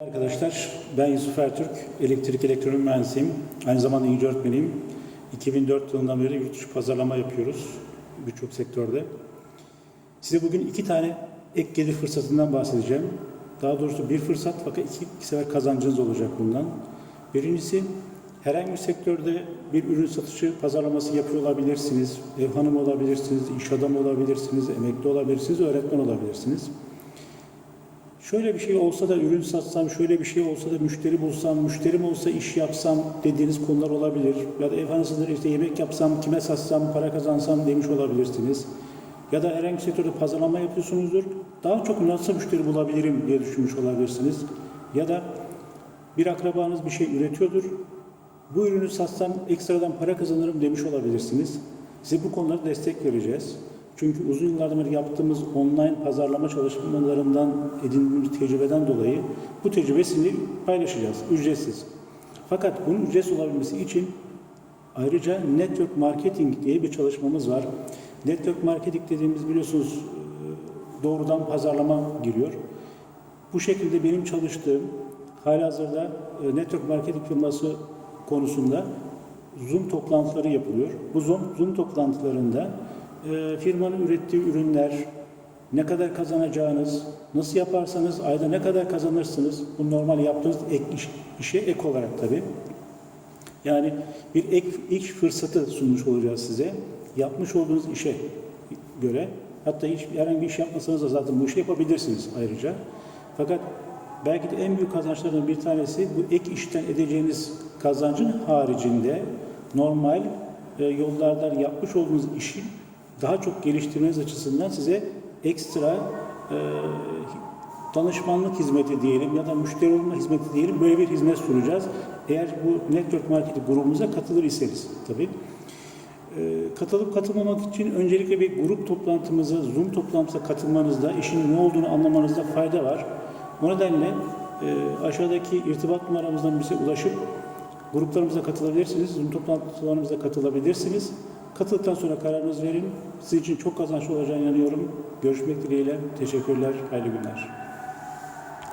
Arkadaşlar ben Yusuf Ertürk, elektrik elektronik mühendisiyim. Aynı zamanda İngilizce öğretmeniyim. 2004 yılından beri yurt dışı pazarlama yapıyoruz birçok sektörde. Size bugün iki tane ek gelir fırsatından bahsedeceğim. Daha doğrusu bir fırsat fakat iki, iki sefer kazancınız olacak bundan. Birincisi herhangi bir sektörde bir ürün satışı pazarlaması yapıyor olabilirsiniz. Ev hanımı olabilirsiniz, iş adamı olabilirsiniz, emekli olabilirsiniz, öğretmen olabilirsiniz. Şöyle bir şey olsa da ürün satsam, şöyle bir şey olsa da müşteri bulsam, müşterim olsa iş yapsam dediğiniz konular olabilir. Ya da hanısıdır işte yemek yapsam, kime satsam, para kazansam demiş olabilirsiniz. Ya da herhangi bir sektörde pazarlama yapıyorsunuzdur. Daha çok nasıl müşteri bulabilirim diye düşünmüş olabilirsiniz. Ya da bir akrabanız bir şey üretiyordur. Bu ürünü satsam ekstradan para kazanırım demiş olabilirsiniz. Size bu konularda destek vereceğiz. Çünkü uzun yıllardır yaptığımız online pazarlama çalışmalarından edindiğimiz tecrübeden dolayı bu tecrübesini paylaşacağız. Ücretsiz. Fakat bunun ücretsiz olabilmesi için ayrıca network marketing diye bir çalışmamız var. Network marketing dediğimiz biliyorsunuz e, doğrudan pazarlama giriyor. Bu şekilde benim çalıştığım halihazırda e, network marketing firması konusunda Zoom toplantıları yapılıyor. Bu Zoom, Zoom toplantılarında e, firmanın ürettiği ürünler, ne kadar kazanacağınız, nasıl yaparsanız ayda ne kadar kazanırsınız, bu normal yaptığınız ek iş, işe ek olarak tabii. Yani bir ek iş fırsatı sunmuş olacağız size. Yapmış olduğunuz işe göre hatta hiç herhangi bir iş yapmasanız da zaten bu işi yapabilirsiniz ayrıca. Fakat belki de en büyük kazançlardan bir tanesi bu ek işten edeceğiniz kazancın haricinde normal e, yollardan yapmış olduğunuz işi daha çok geliştirmeniz açısından size ekstra e, danışmanlık hizmeti diyelim ya da müşteri olma hizmeti diyelim böyle bir hizmet sunacağız. Eğer bu network marketing grubumuza katılır iseniz tabii. Ee, katılıp katılmamak için öncelikle bir grup toplantımıza, Zoom toplantısına katılmanızda, işin ne olduğunu anlamanızda fayda var. O nedenle e, aşağıdaki irtibat numaramızdan bize ulaşıp gruplarımıza katılabilirsiniz. Zoom toplantılarımıza katılabilirsiniz. Katıldıktan sonra kararınızı verin. Sizin için çok kazançlı olacağına inanıyorum. Görüşmek dileğiyle. Teşekkürler. Hayırlı günler.